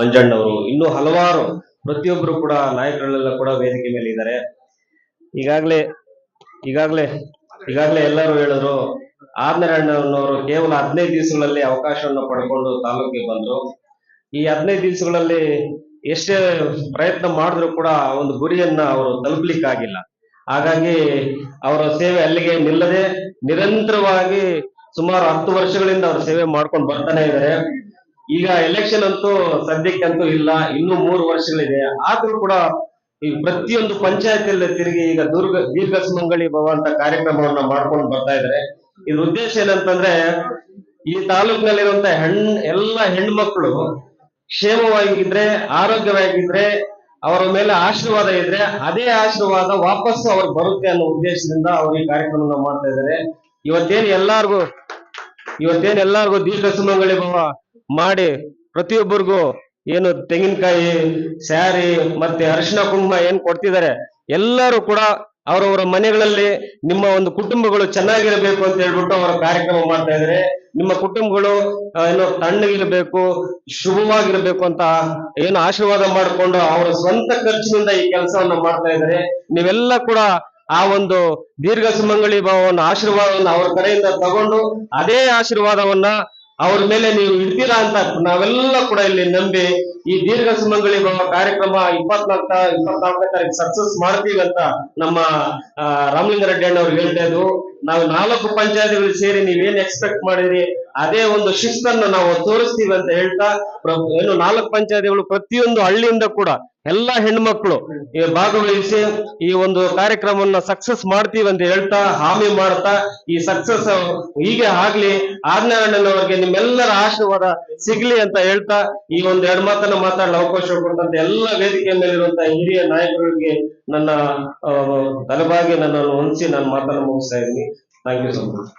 ಮಂಜಣ್ಣವರು. ಇನ್ನೂ ಹಲವಾರು ಪ್ರತಿಯೊಬ್ಬರು ಕೂಡ ನಾಯಕರೆಲ್ಲ ಕೂಡ ವೇದಿಕೆ ಮೇಲೆ ಇದ್ದಾರೆ. ಈಗಾಗಲೇ ಈಗಾಗಲೇ ಈಗಾಗಲೇ ಎಲ್ಲರೂ ಹೇಳಿದ್ರು ಆರ್ನರಣ್ಣನವರು ಕೇವಲ ಹದಿನೈದು ದಿವಸಗಳಲ್ಲಿ ಅವಕಾಶವನ್ನು ಪಡ್ಕೊಂಡು ತಾಲೂಕಿಗೆ ಬಂದ್ರು. ಈ ಹದಿನೈದು ದಿವಸಗಳಲ್ಲಿ ಎಷ್ಟೇ ಪ್ರಯತ್ನ ಮಾಡಿದ್ರು ಕೂಡ ಒಂದು ಗುರಿಯನ್ನ ಅವರು ತಲುಪಲಿಕ್ಕಾಗಿಲ್ಲ. ಹಾಗಾಗಿ ಅವರ ಸೇವೆ ಅಲ್ಲಿಗೆ ನಿಲ್ಲದೆ ನಿರಂತರವಾಗಿ ಸುಮಾರು ಹತ್ತು ವರ್ಷಗಳಿಂದ ಅವರು ಸೇವೆ ಮಾಡ್ಕೊಂಡು ಬರ್ತಾನೆ ಇದ್ದಾರೆ. ಈಗ ಎಲೆಕ್ಷನ್ ಅಂತೂ ಸದ್ಯಕ್ಕಂತೂ ಇಲ್ಲ, ಇನ್ನೂ ಮೂರು ವರ್ಷಗಳಿದೆ. ಆದ್ರೂ ಕೂಡ ಈ ಪ್ರತಿಯೊಂದು ಪಂಚಾಯತಿಯಲ್ಲಿ ತಿರುಗಿ ಈಗ ದುರ್ಗ ದೀರ್ಘ ಸುಮಂಗಳಿ ಭವ ಅಂತ ಕಾರ್ಯಕ್ರಮವನ್ನ ಮಾಡ್ಕೊಂಡು ಬರ್ತಾ ಇದ್ದಾರೆ. ಇದ್ರ ಉದ್ದೇಶ ಏನಂತಂದ್ರೆ, ಈ ತಾಲೂಕಿನಲ್ಲಿರುವಂತ ಹೆಣ್, ಎಲ್ಲ ಹೆಣ್ಮಕ್ಳು ಕ್ಷೇಮವಾಗಿದ್ರೆ, ಆರೋಗ್ಯವಾಗಿದ್ರೆ, ಅವರ ಮೇಲೆ ಆಶೀರ್ವಾದ ಇದ್ರೆ, ಅದೇ ಆಶೀರ್ವಾದ ವಾಪಸ್ ಅವ್ರಿಗೆ ಬರುತ್ತೆ ಅನ್ನೋ ಉದ್ದೇಶದಿಂದ ಅವ್ರು ಈ ಕಾರ್ಯಕ್ರಮನ ಮಾಡ್ತಾ ಇದ್ದಾರೆ. ಇವತ್ತೇನು ಎಲ್ಲಾರ್ಗು, ಇವತ್ತೇನ್ ಎಲ್ಲಾರ್ಗು ದೀರ್ಘ ಸುಮಂಗಳಿ ಭವ ಮಾಡಿ ಪ್ರತಿಯೊಬ್ಬರಿಗೂ ಏನು ತೆಂಗಿನಕಾಯಿ, ಸ್ಯಾರಿ ಮತ್ತೆ ಅರಿಶಿನ ಕುಂಕುಮ ಏನ್ ಕೊಡ್ತಿದ್ದಾರೆ, ಎಲ್ಲರೂ ಕೂಡ ಅವರವರ ಮನೆಗಳಲ್ಲಿ ನಿಮ್ಮ ಒಂದು ಕುಟುಂಬಗಳು ಚೆನ್ನಾಗಿರಬೇಕು ಅಂತ ಹೇಳ್ಬಿಟ್ಟು ಅವರ ಕಾರ್ಯಕ್ರಮ ಮಾಡ್ತಾ ಇದ್ದಾರೆ. ನಿಮ್ಮ ಕುಟುಂಬಗಳು ಏನೋ ತಣ್ಣಗಿರ್ಬೇಕು, ಶುಭವಾಗಿರ್ಬೇಕು ಅಂತ ಏನು ಆಶೀರ್ವಾದ ಮಾಡಿಕೊಂಡು ಅವರ ಸ್ವಂತ ಖರ್ಚಿನಿಂದ ಈ ಕೆಲಸವನ್ನ ಮಾಡ್ತಾ ಇದ್ದಾರೆ. ನೀವೆಲ್ಲ ಕೂಡ ಆ ಒಂದು ದೀರ್ಘ ಸುಮಂಗಳಿ ಭಾವವನ್ನು, ಆಶೀರ್ವಾದವನ್ನು ಅವರ ಕಡೆಯಿಂದ ತಗೊಂಡು ಅದೇ ಆಶೀರ್ವಾದವನ್ನ ಅವ್ರ ಮೇಲೆ ನೀವು ಇಡ್ತೀರಾ ಅಂತ ನಾವೆಲ್ಲ ಕೂಡ ಇಲ್ಲಿ ನಂಬಿ ಈ ದೀರ್ಘ ಸುಮಂಗಳಿ ಕಾರ್ಯಕ್ರಮ ಇಪ್ಪತ್ನಾಲ್ಕ ಇಪ್ಪತ್ನಾಲ್ಕನೇ ತಾರೀಕು ಸಕ್ಸಸ್ ಮಾಡ್ತೀವಿ ಅಂತ ನಮ್ಮ ರಾಮಲಿಂಗ ರೆಡ್ಡಿ ಅಣ್ಣ ಅವ್ರು ಹೇಳ್ತಾ ಇದ್ರು. ನಾವು ನಾಲ್ಕು ಪಂಚಾಯತಿಗಳು ಸೇರಿ ನೀವೇನ್ ಎಕ್ಸ್ಪೆಕ್ಟ್ ಮಾಡಿದ್ರಿ? ಅದೇ ಒಂದು ಶಿಸ್ತನ್ನು ನಾವು ತೋರಿಸ್ತೀವಿ ಅಂತ ಹೇಳ್ತಾ ಪ್ರಭು, ಏನು ನಾಲ್ಕು ಪಂಚಾಯತಿಗಳು ಪ್ರತಿಯೊಂದು ಹಳ್ಳಿಯಿಂದ ಕೂಡ ಎಲ್ಲಾ ಹೆಣ್ಮಕ್ಳು ಈ ಭಾಗವಹಿಸಿ ಈ ಒಂದು ಕಾರ್ಯಕ್ರಮವನ್ನ ಸಕ್ಸಸ್ ಮಾಡ್ತೀವಿ ಅಂತ ಹೇಳ್ತಾ, ಹಾಮಿ ಮಾಡ್ತಾ ಈ ಸಕ್ಸಸ್ ಹೀಗೆ ಆಗ್ಲಿ ಆಜ್ಞಾನಣ್ಣನವರಿಗೆ ನಿಮ್ಮೆಲ್ಲರ ಆಶೀರ್ವಾದ ಸಿಗ್ಲಿ ಅಂತ ಹೇಳ್ತಾ ಈ ಒಂದು ಎರಡು ಮಾತನ್ನ ಮಾತಾಡಲು ಅವಕಾಶ ಕೊಟ್ಟಂತ ಎಲ್ಲ ವೇದಿಕೆ ಮೇಲಿರುವಂತಹ ಹಿರಿಯ ನಾಯಕರಿಗೆ ನನ್ನ ತಲೆಬಾಗಿ ನನ್ನನ್ನು ಹೊಂದಿಸಿ ನಾನು ಮಾತನ್ನ ಮುಗಿಸ್ತಾ ಇದ್ದೀನಿ. Thank you so much